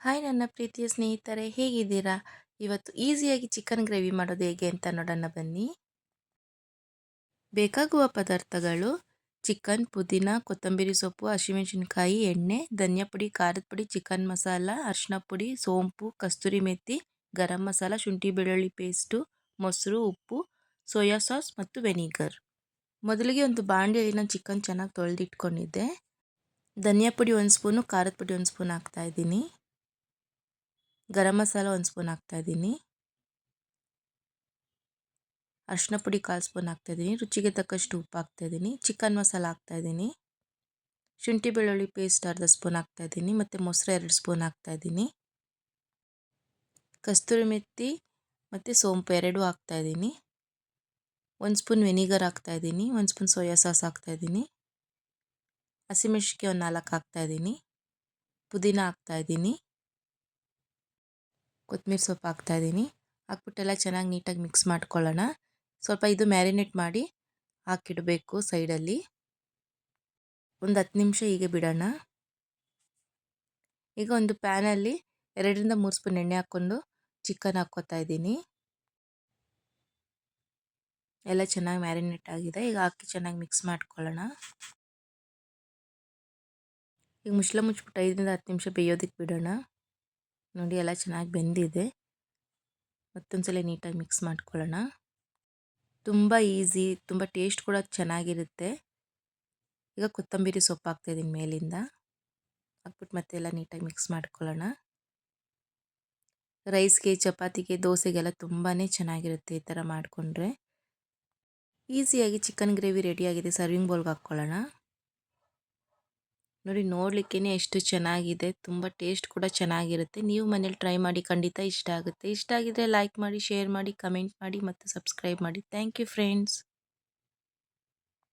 Hi ನನ್ನ ಪ್ರೀತಿಯ ಸ್ನೇಹಿತರೆ, ಹೇಗಿದ್ದೀರಾ? ಇವತ್ತು ಈಸಿಯಾಗಿ ಚಿಕನ್ ಗ್ರೇವಿ ಮಾಡೋದು ಹೇಗೆ ಅಂತ ನೋಡೋಣ ಬನ್ನಿ. ಬೇಕಾಗುವ ಪದಾರ್ಥಗಳು, ಚಿಕನ್, ಪುದೀನ, ಕೊತ್ತಂಬರಿ ಸೊಪ್ಪು, ಹಸಿಮೆಣಸಿನ್ಕಾಯಿ, ಎಣ್ಣೆ, ಧನಿಯಾ ಪುಡಿ, ಖಾರದ ಪುಡಿ, ಚಿಕನ್ ಮಸಾಲ, ಅರಿಶಿನ ಪುಡಿ, ಸೋಂಪು, ಕಸ್ತೂರಿ ಮೆತ್ತಿ ಗರಂ ಮಸಾಲ, ಶುಂಠಿ ಬೆಳ್ಳುಳ್ಳಿ ಪೇಸ್ಟು, ಮೊಸರು, ಉಪ್ಪು, ಸೋಯಾ ಸಾಸ್ ಮತ್ತು ವೆನಿಗರ್. ಮೊದಲಿಗೆ ಒಂದು ಬಾಂಡಿಯಲ್ಲಿ ನಾನು ಚಿಕನ್ ಚೆನ್ನಾಗಿ ತೊಳೆದಿಟ್ಕೊಂಡಿದ್ದೆ. ಧನಿಯಾ ಪುಡಿ ಒಂದು ಸ್ಪೂನು, ಖಾರದ ಪುಡಿ ಒಂದು ಸ್ಪೂನ್ ಹಾಕ್ತಾಯಿದ್ದೀನಿ ಗರಂ ಮಸಾಲ ಒಂದು ಸ್ಪೂನ್ ಹಾಕ್ತಾಯಿದ್ದೀನಿ ಅರಿಶಿನ ಪುಡಿ ಕಾಲು ಸ್ಪೂನ್ ಹಾಕ್ತಾಯಿದ್ದೀನಿ ರುಚಿಗೆ ತಕ್ಕಷ್ಟು ಉಪ್ಪು ಹಾಕ್ತಾಯಿದ್ದೀನಿ ಚಿಕನ್ ಮಸಾಲ ಹಾಕ್ತಾಯಿದ್ದೀನಿ ಶುಂಠಿ ಬೆಳ್ಳುಳ್ಳಿ ಪೇಸ್ಟ್ ಅರ್ಧ ಸ್ಪೂನ್ ಹಾಕ್ತಾಯಿದ್ದೀನಿ ಮತ್ತು ಮೊಸರು ಎರಡು ಸ್ಪೂನ್ ಹಾಕ್ತಾಯಿದ್ದೀನಿ ಕಸ್ತೂರಿ ಮೆತ್ತಿ ಮತ್ತು ಸೋಂಪು ಎರಡೂ ಹಾಕ್ತಾಯಿದ್ದೀನಿ ಒಂದು ಸ್ಪೂನ್ ವೆನಿಗರ್ ಹಾಕ್ತಾಯಿದ್ದೀನಿ ಒಂದು ಸ್ಪೂನ್ ಸೋಯಾ ಸಾಸ್ ಹಾಕ್ತಾಯಿದ್ದೀನಿ ಹಸಿಮೆಣ್ಸಿಗೆ ಒಂದು ನಾಲ್ಕು ಹಾಕ್ತಾಯಿದ್ದೀನಿ ಪುದೀನ ಹಾಕ್ತಾಯಿದ್ದೀನಿ ಕೊತ್ತಂಬರಿ ಸೊಪ್ಪು ಹಾಕ್ತಾಯಿದ್ದೀನಿ ಹಾಕ್ಬಿಟ್ಟೆಲ್ಲ ಚೆನ್ನಾಗಿ ನೀಟಾಗಿ ಮಿಕ್ಸ್ ಮಾಡ್ಕೊಳ್ಳೋಣ. ಸ್ವಲ್ಪ ಇದು ಮ್ಯಾರಿನೇಟ್ ಮಾಡಿ ಹಾಕಿಡಬೇಕು ಸೈಡಲ್ಲಿ. ಒಂದು ಹತ್ತು ನಿಮಿಷ ಹೀಗೆ ಬಿಡೋಣ. ಈಗ ಒಂದು ಪ್ಯಾನಲ್ಲಿ ಎರಡರಿಂದ ಮೂರು ಸ್ಪೂನ್ ಎಣ್ಣೆ ಹಾಕ್ಕೊಂಡು ಚಿಕನ್ ಹಾಕ್ಕೋತಾ ಇದ್ದೀನಿ. ಎಲ್ಲ ಚೆನ್ನಾಗಿ ಮ್ಯಾರಿನೇಟ್ ಆಗಿದೆ. ಈಗ ಹಾಕಿ ಚೆನ್ನಾಗಿ ಮಿಕ್ಸ್ ಮಾಡ್ಕೊಳ್ಳೋಣ. ಈಗ ಮುಚ್ಚಳ ಮುಚ್ಚಿಬಿಟ್ಟು ಐದರಿಂದ ಹತ್ತು ನಿಮಿಷ ಬೇಯೋದಕ್ಕೆ ಬಿಡೋಣ. ನೋಡಿ ಎಲ್ಲ ಚೆನ್ನಾಗಿ ಬೆಂದಿದೆ. ಮತ್ತೊಂದು ಸಲ ನೀಟಾಗಿ ಮಿಕ್ಸ್ ಮಾಡ್ಕೊಳ್ಳೋಣ. ತುಂಬ ಈಸಿ, ತುಂಬ ಟೇಸ್ಟ್ ಕೂಡ ಚೆನ್ನಾಗಿರುತ್ತೆ. ಈಗ ಕೊತ್ತಂಬರಿ ಸೊಪ್ಪು ಹಾಕ್ತಾಯಿದ್ದೀನಿ ಮೇಲಿಂದ. ಹಾಕ್ಬಿಟ್ಟು ಮತ್ತೆ ಎಲ್ಲ ನೀಟಾಗಿ ಮಿಕ್ಸ್ ಮಾಡ್ಕೊಳ್ಳೋಣ. ರೈಸ್ಗೆ, ಚಪಾತಿಗೆ, ದೋಸೆಗೆಲ್ಲ ತುಂಬಾ ಚೆನ್ನಾಗಿರುತ್ತೆ ಈ ಥರ ಮಾಡಿಕೊಂಡ್ರೆ. ಈಸಿಯಾಗಿ ಚಿಕನ್ ಗ್ರೇವಿ ರೆಡಿಯಾಗಿದೆ ಸರ್ವಿಂಗ್ ಬೌಲ್ಗೆ ಹಾಕ್ಕೊಳ್ಳೋಣ. ನೋಡಿ ನೋಡ್ಲಿಕ್ಕೇನೆ ಎಷ್ಟು ಚೆನ್ನಾಗಿದೆ, ತುಂಬ ಟೇಸ್ಟ್ ಕೂಡ ಚೆನ್ನಾಗಿರುತ್ತೆ. ನೀವು ಮನೇಲಿ ಟ್ರೈ ಮಾಡಿ ಖಂಡಿತ ಇಷ್ಟ ಆಗುತ್ತೆ. ಇಷ್ಟ ಆಗಿದ್ರೆ ಲೈಕ್ ಮಾಡಿ, ಶೇರ್ ಮಾಡಿ, ಕಮೆಂಟ್ ಮಾಡಿ ಮತ್ತು ಸಬ್ಸ್ಕ್ರೈಬ್ ಮಾಡಿ. Thank you friends.